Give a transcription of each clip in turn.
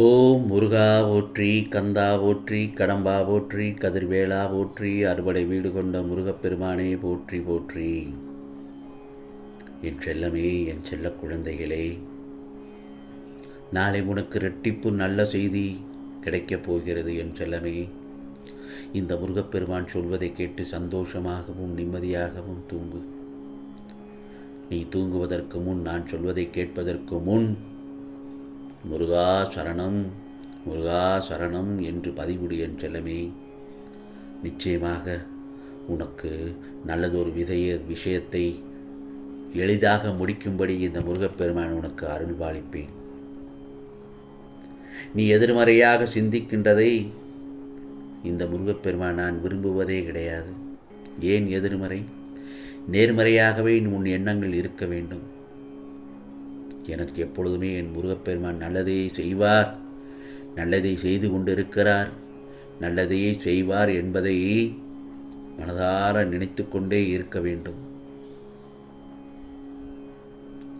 ஓம் முருகா போற்றி கந்தா போற்றி கடம்பா போற்றி கதிர்வேளா போற்றி அறுவடை வீடு கொண்ட முருகப்பெருமானே போற்றி போற்றி. என் செல்லமே என் செல்ல குழந்தைகளே நாளை உனக்கு ரெட்டிப்பு நல்ல செய்தி கிடைக்கப் போகிறது என் செல்லமே. இந்த முருகப்பெருமான் சொல்வதை கேட்டு சந்தோஷமாகவும் நிம்மதியாகவும் தூங்கு. நீ தூங்குவதற்கு முன் நான் சொல்வதை கேட்பதற்கு முன் முருகா சரணம் முருகா சரணம் என்று பதிவுடு என் செல்லமே. நிச்சயமாக உனக்கு நல்லதொரு விதைய விஷயத்தை எளிதாக முடிக்கும்படி இந்த முருகப்பெருமான் உனக்கு அருள்பாலிப்பேன். நீ எதிர்மறையாக சிந்திக்கின்றதை இந்த முருகப்பெருமான் நான் விரும்புவதே கிடையாது. ஏன் எதிர்மறை? நேர்மறையாகவே உன் எண்ணங்கள் இருக்க வேண்டும். எனக்கு எப்பொழுதுமே என் முருகப்பெருமான் நல்லதை செய்வார். நல்லதை செய்து கொண்டிருக்கிறார். நல்லதையே செய்வார் என்பதை மனதார நினைத்து கொண்டே இருக்க வேண்டும்.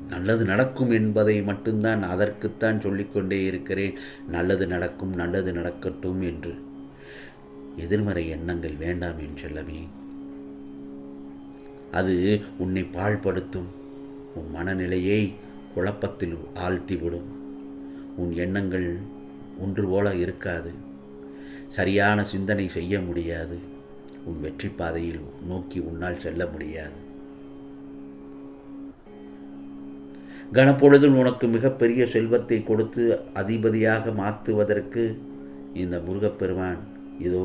நல்லது நடக்கும் என்பதை மட்டும்தான் அதற்குத்தான் சொல்லிக்கொண்டே இருக்கிறேன். நல்லது நடக்கும் நல்லது நடக்கட்டும் என்று. எதிர்மறை எண்ணங்கள் வேண்டாம் என் செல்லமே. அது உன்னை பாழ்படுத்தும். உன் மனநிலையை குழப்பத்தில் ஆழ்த்திவிடும். உன் எண்ணங்கள் ஒன்று போல இருக்காது. சரியான சிந்தனை செய்ய முடியாது. உன் வெற்றி பாதையில் நோக்கி உன்னால் செல்ல முடியாது. கனப்பொழுதில் உனக்கு மிகப்பெரிய செல்வத்தை கொடுத்து அதிபதியாக மாற்றுவதற்கு இந்த முருகப்பெருமான் இதோ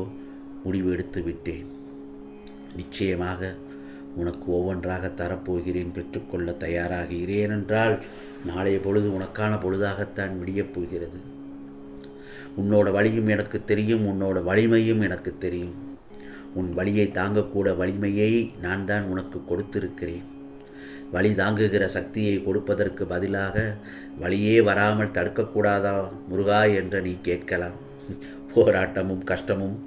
முடிவு எடுத்து விட்டேன். நிச்சயமாக உனக்கு ஒவ்வொன்றாக தரப்போகிறேன் பெற்றுக்கொள்ள தயாராக ஏனென்றால் நாளைய பொழுது உனக்கான பொழுதாகத்தான் விடியப் போகிறது. உன்னோட வழியும் எனக்கு தெரியும் உன்னோட வலிமையும் எனக்கு தெரியும். உன் வழியை தாங்கக்கூட வலிமையை நான் தான் உனக்கு கொடுத்திருக்கிறேன். வழி தாங்குகிற சக்தியை கொடுப்பதற்கு பதிலாக வழியே வராமல் தடுக்கக்கூடாதா முருகா? என்று நீ கேட்கலாம். போராட்டமும் கஷ்டமும்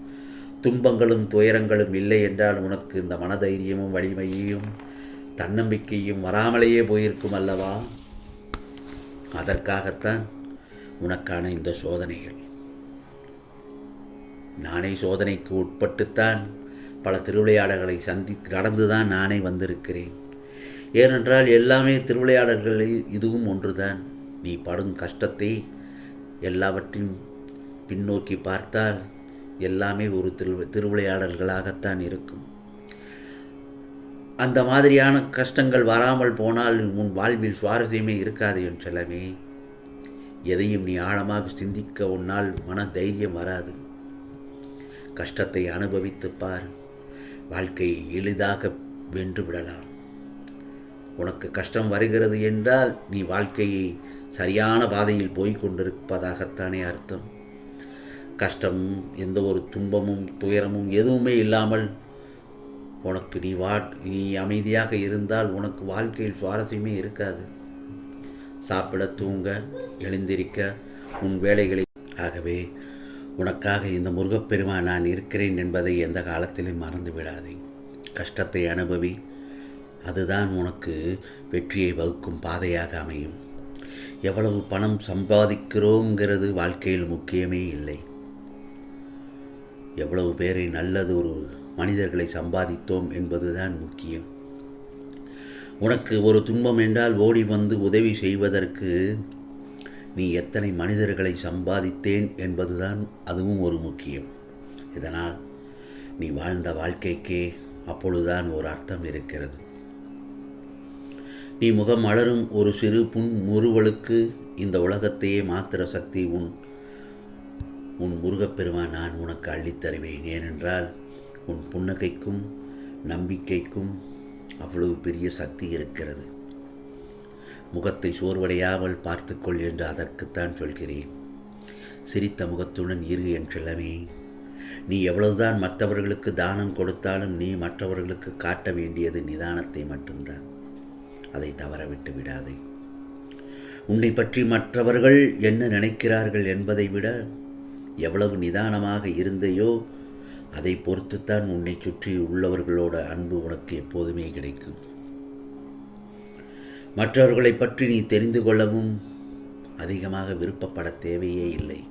துன்பங்களும் துயரங்களும் இல்லை என்றால் உனக்கு இந்த மனதைரியமும் வலிமையையும் தன்னம்பிக்கையும் வராமலேயே போயிருக்கும் அல்லவா? அதற்காகத்தான் உனக்கான இந்த சோதனைகள். நானே சோதனைக்கு உட்பட்டுத்தான் பல திருவிளையாடல்களை சந்தி கடந்துதான் நானே வந்திருக்கிறேன். ஏனென்றால் எல்லாமே திருவிளையாடல்களில் இதுவும் ஒன்றுதான். நீ படும் கஷ்டத்தை எல்லாவற்றையும் பின்னோக்கி பார்த்தால் எல்லாமே ஒரு திரு திருவிளையாடல்களாகத்தான் இருக்கும். அந்த மாதிரியான கஷ்டங்கள் வராமல் போனால் உன் வாழ்வில் சுவாரஸ்யமே இருக்காது என் செல்லமே. எதையும் நீ ஆழமாக சிந்திக்க உன்னால் மன தைரியம் வராது. கஷ்டத்தை அனுபவித்து பார். வாழ்க்கையை எளிதாக வென்று விடலாம் உனக்கு கஷ்டம் வருகிறது என்றால் நீ வாழ்க்கையை சரியான பாதையில் போய்கொண்டிருப்பதாகத்தானே அர்த்தம். கஷ்டமும் எந்த ஒரு துன்பமும் துயரமும் எதுவுமே இல்லாமல் உனக்கு நீ வா நீ அமைதியாக இருந்தால் உனக்கு வாழ்க்கையில் சுவாரஸ்யமே இருக்காது. சாப்பிட தூங்க எழுந்திருக்க உன் வேலைகளை ஆகவே உனக்காக இந்த முருகப்பெருமான் நான் இருக்கிறேன் என்பதை எந்த காலத்திலும் மறந்து விடாதே. கஷ்டத்தை அனுபவி அதுதான் உனக்கு வெற்றியை வகுக்கும் பாதையாக அமையும். எவ்வளவு பணம் சம்பாதிக்கிறோங்கிறது வாழ்க்கையில் முக்கியமே இல்லை. எவ்வளவு பேரை நல்லது ஒரு மனிதர்களை சம்பாதித்தோம் என்பதுதான் முக்கியம். உனக்கு ஒரு துன்பம் என்றால் ஓடி வந்து உதவி செய்வதற்கு நீ எத்தனை மனிதர்களை சம்பாதித்தேன் என்பதுதான் அதுவும் ஒரு முக்கியம். இதனால் நீ வாழ்ந்த வாழ்க்கைக்கே அப்பொழுதுதான் ஒரு அர்த்தம் இருக்கிறது. நீ முகம் மலரும் ஒரு சிறு புன் முறுவலுக்கு இந்த உலகத்தையே மாத்திர சக்தி உன் உன் முருகப்பெருமான் நான் உனக்கு அள்ளித்தருவேன். ஏனென்றால் உன் புன்னகைக்கும் நம்பிக்கைக்கும் அவ்வளவு பெரிய சக்தி இருக்கிறது. முகத்தை சோர்வடையாமல் பார்த்துக்கொள் என்று அதற்குத்தான் சொல்கிறேன். சிரித்த முகத்துடன் இரு என் செல்லமே நீ எவ்வளவுதான் மற்றவர்களுக்கு தானம் கொடுத்தாலும் நீ மற்றவர்களுக்கு காட்ட வேண்டியது நிதானத்தை மட்டும்தான். அதை தவறவிட்டு விடாதே. உன்னை பற்றி மற்றவர்கள் என்ன நினைக்கிறார்கள் என்பதை விட எவ்வளவு நிதானமாக இருந்தையோ அதை பொறுத்துத்தான் உன்னை சுற்றி உள்ளவர்களோட அன்பு உனக்கு எப்போதுமே கிடைக்கும். மற்றவர்களை பற்றி நீ தெரிந்து கொள்ளவும் அதிகமாக விருப்பப்பட தேவையே இல்லை.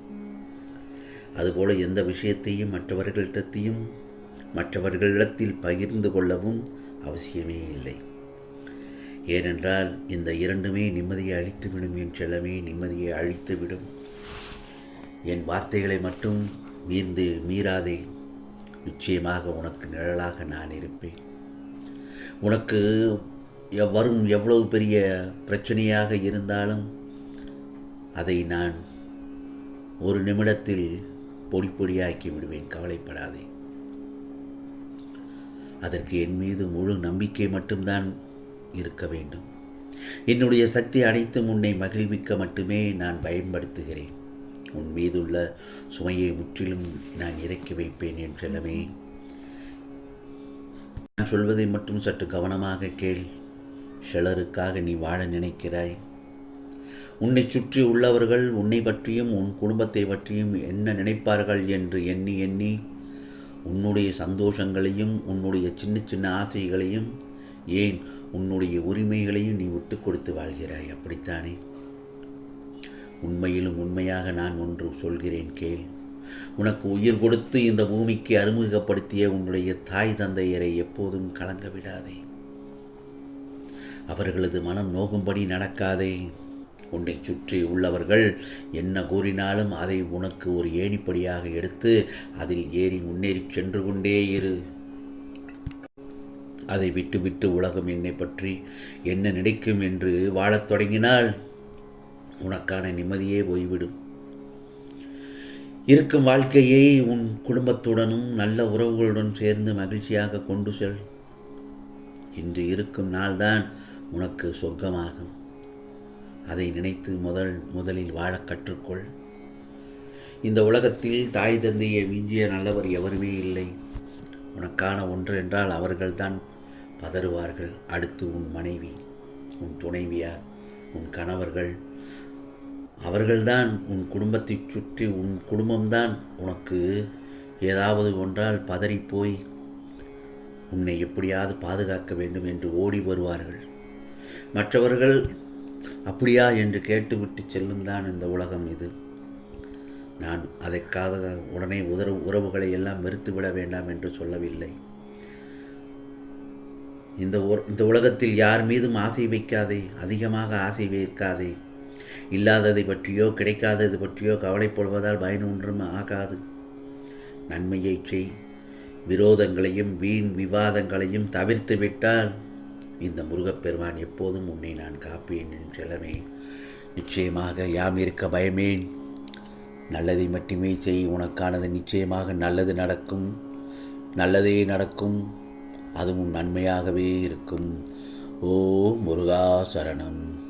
அதுபோல எந்த விஷயத்தையும் மற்றவர்களிடத்தையும் மற்றவர்களிடத்தில் பகிர்ந்து கொள்ளவும் அவசியமே இல்லை. ஏனென்றால் இந்த இரண்டுமே நிம்மதியை அழித்துவிடும் என் செல்லமே நிம்மதியை அழித்துவிடும். என் வார்த்தைகளை மட்டும் மீந்து மீறாதே. நிச்சயமாக உனக்கு நிழலாக நான் இருப்பேன். உனக்கு எவ் வரும் எவ்வளவு பெரிய பிரச்சனையாக இருந்தாலும் அதை நான் ஒரு நிமிடத்தில் பொடி பொடியாக்கி விடுவேன். கவலைப்படாதே. அதற்கு என் மீது முழு நம்பிக்கை மட்டும்தான் இருக்க வேண்டும். என்னுடைய சக்தி அனைத்தும் உன்னை மகிழ்விக்க மட்டுமே நான் பயன்படுத்துகிறேன். உன் மீதுள்ள சுமையை முற்றிலும் நான் இறக்கி வைப்பேன் என் செல்லமே. நான் சொல்வதை மட்டும் சற்று கவனமாக கேள். சிலருக்காக நீ வாழ நினைக்கிறாய். உன்னை சுற்றி உள்ளவர்கள் உன்னை பற்றியும் உன் குடும்பத்தை பற்றியும் என்ன நினைப்பார்கள் என்று எண்ணி எண்ணி உன்னுடைய சந்தோஷங்களையும் உன்னுடைய சின்ன சின்ன ஆசைகளையும் ஏன் உன்னுடைய உரிமைகளையும் நீ விட்டு கொடுத்து வாழ்கிறாய்? அப்படித்தானே? உண்மையிலும் உண்மையாக நான் ஒன்று சொல்கிறேன் கேள். உனக்கு உயிர் கொடுத்து இந்த பூமிக்கு அறிமுகப்படுத்திய உன்னுடைய தாய் தந்தையரை எப்போதும் கலங்க விடாதே. அவர்களது மனம் நோகும்படி நடக்காதே. உன்னை சுற்றி உள்ளவர்கள் என்ன கூறினாலும் அதை உனக்கு ஒரு ஏணிப்படியாக எடுத்து அதில் ஏறி முன்னேறி சென்று கொண்டே இரு. அதை விட்டுவிட்டு உலகம் என்னை பற்றி என்ன நினைக்கும் என்று வாழத் தொடங்கினால் உனக்கான நிம்மதியே போய்விடும். இருக்கும் வாழ்க்கையை உன் குடும்பத்துடனும் நல்ல உறவுகளுடன் சேர்ந்து மகிழ்ச்சியாக கொண்டு செல். இன்று இருக்கும் நாள்தான் உனக்கு சொர்க்கமாகும். அதை நினைத்து முதல் முதலில் வாழக் கற்றுக்கொள். இந்த உலகத்தில் தாய் தந்தையை மிஞ்சிய நல்லவர் எவருமே இல்லை. உனக்கான ஒன்று என்றால் அவர்கள்தான் பதறுவார்கள். அடுத்து உன் மனைவி உன் துணைவியார் உன் கணவர்கள் அவர்கள்தான் உன் குடும்பத்தை சுற்றி உன் குடும்பம்தான் உனக்கு ஏதாவது ஒன்றால் பதறிப்போய் உன்னை எப்படியாவது பாதுகாக்க வேண்டும் என்று ஓடி வருவார்கள். மற்றவர்கள் அப்படியா? என்று கேட்டுவிட்டு செல்லும் தான் இந்த உலகம் இது. நான் அதைக்காக உடனே உதரவு உறவுகளை எல்லாம் வெறுத்து விட வேண்டாம் என்று சொல்லவில்லை. இந்த உ- இந்த உலகத்தில் யார் மீதும் ஆசை வைக்காதே அதிகமாக ஆசை வைக்காதே. இல்லாததை பற்றியோ கிடைக்காதது பற்றியோ கவலைப்படுவதால் பயன் ஒன்றும் ஆகாது. நன்மையை செய். விரோதங்களையும் வீண் விவாதங்களையும் தவிர்த்து விட்டால் இந்த முருகப்பெருமான் எப்போதும் உன்னை நான் காப்பேன் என் செல்லமே. நிச்சயமாக யாம் இருக்க பயமேன். நல்லதை மட்டுமே செய். உனக்கானது நிச்சயமாக நல்லது நடக்கும். நல்லதே நடக்கும். அதுவும் நன்மையாகவே இருக்கும். ஓ முருகா சரணம்